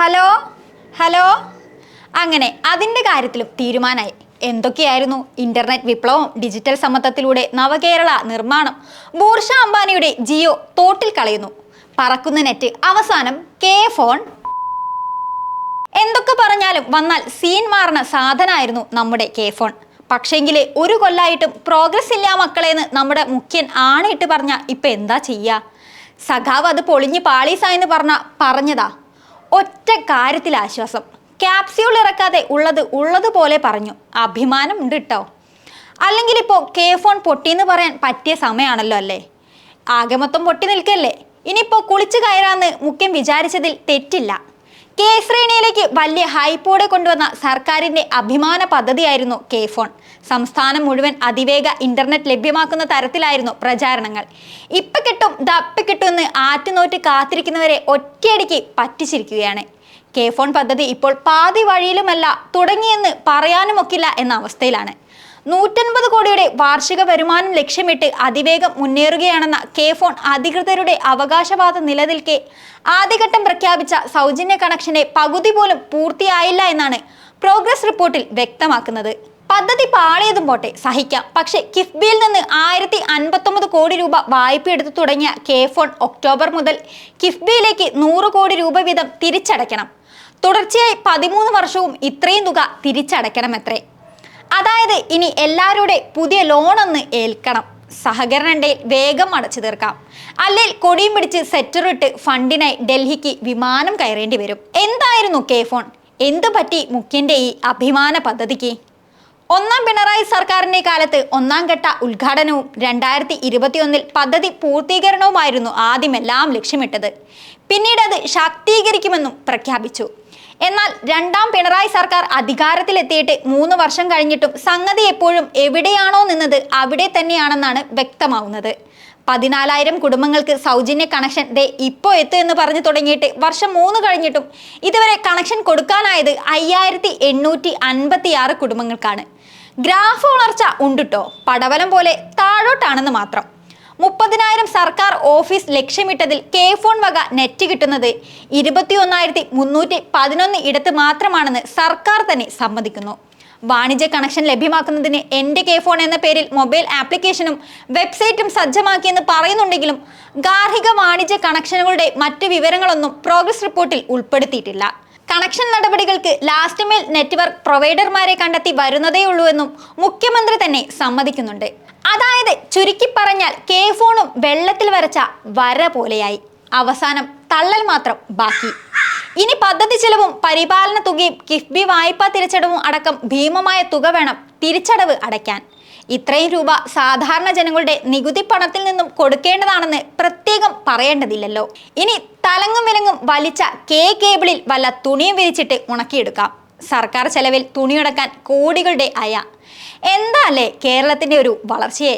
Hello? Hello? അങ്ങനെ അതിന്റെ കാര്യത്തിലും തീരുമാനമായി എന്തൊക്കെയായിരുന്നു ഇന്റർനെറ്റ് വിപ്ലവം ഡിജിറ്റൽ സമ്മത്തത്തിലൂടെ നവകേരള നിർമ്മാണം? ബൂർഷ അംബാനിയുടെ ജിയോ തോട്ടിൽ കളയുന്നു. പറക്കുന്ന നെറ്റ് അവസാനം കെ ഫോൺ. എന്തൊക്കെ പറഞ്ഞാലും വന്നാൽ സീൻ മാറുന്ന സാധനമായിരുന്നു നമ്മുടെ കെ ഫോൺ. പക്ഷേങ്കിൽ ഒരു കൊല്ലായിട്ടും പ്രോഗ്രസ് ഇല്ല മക്കളെന്ന് നമ്മുടെ മുഖ്യൻ ആണിട്ട് പറഞ്ഞ ഇപ്പം എന്താ ചെയ്യുക സഖാവ് അത് പൊളിഞ്ഞ് പാളീസായെന്ന് പറഞ്ഞ പറഞ്ഞതാ. ഒറ്റ കാര്യത്തിൽ ആശ്വാസം. ക്യാപ്സ്യൂൾ ഇറക്കാതെ ഉള്ളത് ഉള്ളതുപോലെ പറഞ്ഞു. അഭിമാനം ഉണ്ട് കേട്ടോ അല്ലെങ്കിൽ ഇപ്പോൾ കെ ഫോൺ പൊട്ടിയെന്ന് പറയാൻ പറ്റിയ സമയമാണല്ലോ അല്ലേ? ആകെ മൊത്തം പൊട്ടി നിൽക്കല്ലേ? ഇനിയിപ്പോൾ കുളിച്ചു കയറാന്ന് മുഖ്യം വിചാരിച്ചതിൽ തെറ്റില്ല. കെ ശ്രേണിയിലേക്ക് വലിയ ഹൈപ്പോടെ കൊണ്ടുവന്ന സർക്കാരിന്റെ അഭിമാന പദ്ധതിയായിരുന്നു കെ ഫോൺ. സംസ്ഥാനം മുഴുവൻ അതിവേഗ ഇന്റർനെറ്റ് ലഭ്യമാക്കുന്ന തരത്തിലായിരുന്നു പ്രചാരണങ്ങൾ. ഇപ്പൊ കിട്ടും ദപ്പ കിട്ടും എന്ന് ആറ്റുനോറ്റ് കാത്തിരിക്കുന്നവരെ ഒറ്റയടിക്ക് പറ്റിച്ചിരിക്കുകയാണ്. കെ ഫോൺ പദ്ധതി ഇപ്പോൾ പാതി വഴിയിലുമല്ല തുടങ്ങിയെന്ന് പറയാനുമൊക്കില്ല എന്ന അവസ്ഥയിലാണ്. നൂറ്റൻപത് കോടിയുടെ വാർഷിക വരുമാനം ലക്ഷ്യമിട്ട് അതിവേഗം മുന്നേറുകയാണെന്ന കെ ഫോൺ അധികൃതരുടെ അവകാശവാദ നിലനിൽക്കെ ആദ്യഘട്ടം പ്രഖ്യാപിച്ച സൗജന്യ കണക്ഷന്റെ പകുതി പോലും പൂർത്തിയായില്ല എന്നാണ് പ്രോഗ്രസ് റിപ്പോർട്ടിൽ വ്യക്തമാക്കുന്നത്. പദ്ധതി പാളിയതും പോട്ടെ സഹിക്കാം. പക്ഷേ കിഫ്ബിയിൽ നിന്ന് ആയിരത്തി അൻപത്തൊമ്പത് കോടി രൂപ വായ്പ എടുത്തു തുടങ്ങിയ കെ ഫോൺ ഒക്ടോബർ മുതൽ കിഫ്ബിയിലേക്ക് നൂറ് കോടി രൂപ വീതം തിരിച്ചടയ്ക്കണം. തുടർച്ചയായി പതിമൂന്ന് വർഷവും ഇത്രയും തുക തിരിച്ചടയ്ക്കണമത്രേ അതായത് ഇനി എല്ലാവരുടെ പുതിയ ലോണൊന്ന് ഏൽക്കണം. സഹകരണന്റെ വേഗം അടച്ചു തീർക്കാം. അല്ലെങ്കിൽ കൊടിയും പിടിച്ച് സെറ്ററിട്ട് ഫണ്ടിനായി ഡൽഹിക്ക് വിമാനം കയറേണ്ടി വരും. എന്തായിരുന്നു കെ ഫോൺ എന്തു പറ്റി മുഖ്യന്റെ ഈ അഭിമാന പദ്ധതിക്ക്? ഒന്നാം പിണറായി സർക്കാരിന്റെ കാലത്ത് ഒന്നാം ഘട്ട ഉദ്ഘാടനവും രണ്ടായിരത്തി ഇരുപത്തിയൊന്നിൽ പദ്ധതി പൂർത്തീകരണവുമായിരുന്നു ആദ്യമെല്ലാം ലക്ഷ്യമിട്ടത്. പിന്നീട് അത് ശാക്തീകരിക്കുമെന്നും പ്രഖ്യാപിച്ചു. എന്നാൽ രണ്ടാം പിണറായി സർക്കാർ അധികാരത്തിലെത്തിയിട്ട് മൂന്ന് വർഷം കഴിഞ്ഞിട്ടും സംഗതി എപ്പോഴും എവിടെയാണോ നിന്നത് അവിടെ തന്നെയാണെന്നാണ് വ്യക്തമാവുന്നത്. പതിനാലായിരം കുടുംബങ്ങൾക്ക് സൗജന്യ കണക്ഷൻ ദേ ഇപ്പോൾ എത്തും എന്ന് പറഞ്ഞു തുടങ്ങിയിട്ട് വർഷം മൂന്ന് കഴിഞ്ഞിട്ടും ഇതുവരെ കണക്ഷൻ കൊടുക്കാനായത് അയ്യായിരത്തി എണ്ണൂറ്റി അൻപത്തി ആറ് കുടുംബങ്ങൾക്കാണ്. ഗ്രാഫ് വളർച്ച ഉണ്ടിട്ടോ? പടവലം പോലെ താഴോട്ടാണെന്ന് മാത്രം. മുപ്പതിനായിരം സർക്കാർ ഓഫീസ് ലക്ഷ്യമിട്ടതിൽ കെ ഫോൺ വക നെറ്റ് കിട്ടുന്നത് ഇരുപത്തി ഒന്നായിരത്തി മുന്നൂറ്റി പതിനൊന്ന് ഇടത്ത് മാത്രമാണെന്ന് സർക്കാർ തന്നെ സമ്മതിക്കുന്നു. വാണിജ്യ കണക്ഷൻ ലഭ്യമാക്കുന്നതിന് എന്റെ കെ ഫോൺ എന്ന പേരിൽ മൊബൈൽ ആപ്ലിക്കേഷനും വെബ്സൈറ്റും സജ്ജമാക്കിയെന്ന് പറയുന്നുണ്ടെങ്കിലും ഗാർഹിക വാണിജ്യ കണക്ഷനുകളുടെ മറ്റ് വിവരങ്ങളൊന്നും പ്രോഗ്രസ് റിപ്പോർട്ടിൽ ഉൾപ്പെടുത്തിയിട്ടില്ല. കണക്ഷൻ നടപടികൾക്ക് ലാസ്റ്റ് മെയിൽ നെറ്റ്വർക്ക് പ്രൊവൈഡർമാരെ കണ്ടെത്തി വരുന്നതേയുള്ളൂ എന്നും മുഖ്യമന്ത്രി തന്നെ സമ്മതിക്കുന്നുണ്ട്. അതായത് ചുരുക്കി പറഞ്ഞാൽ കെ ഫോണും വെള്ളത്തിൽ വരച്ച വര പോലെയായി. അവസാനം തള്ളൽ മാത്രം ബാക്കി. ഇനി പദ്ധതി ചെലവും പരിപാലന തുകയും കിഫ്ബി വായ്പാ തിരിച്ചടവും അടക്കം ഭീമമായ തുക വേണം തിരിച്ചടവ് അടയ്ക്കാൻ. ഇത്രയും രൂപ സാധാരണ ജനങ്ങളുടെ നികുതി പണത്തിൽ നിന്നും കൊടുക്കേണ്ടതാണെന്ന് പ്രത്യേകം പറയേണ്ടതില്ലല്ലോ. ഇനി തലങ്ങും വിലങ്ങും വലിച്ച കെ കേബിളിൽ വല്ല തുണിയും വിരിച്ചിട്ട് ഉണക്കിയെടുക്കാം. സർക്കാർ ചെലവിൽ തുണിയുടക്കാൻ കോടികളുടെ അയ. എന്താ അല്ലേ കേരളത്തിന്റെ ഒരു വളർച്ചയെ?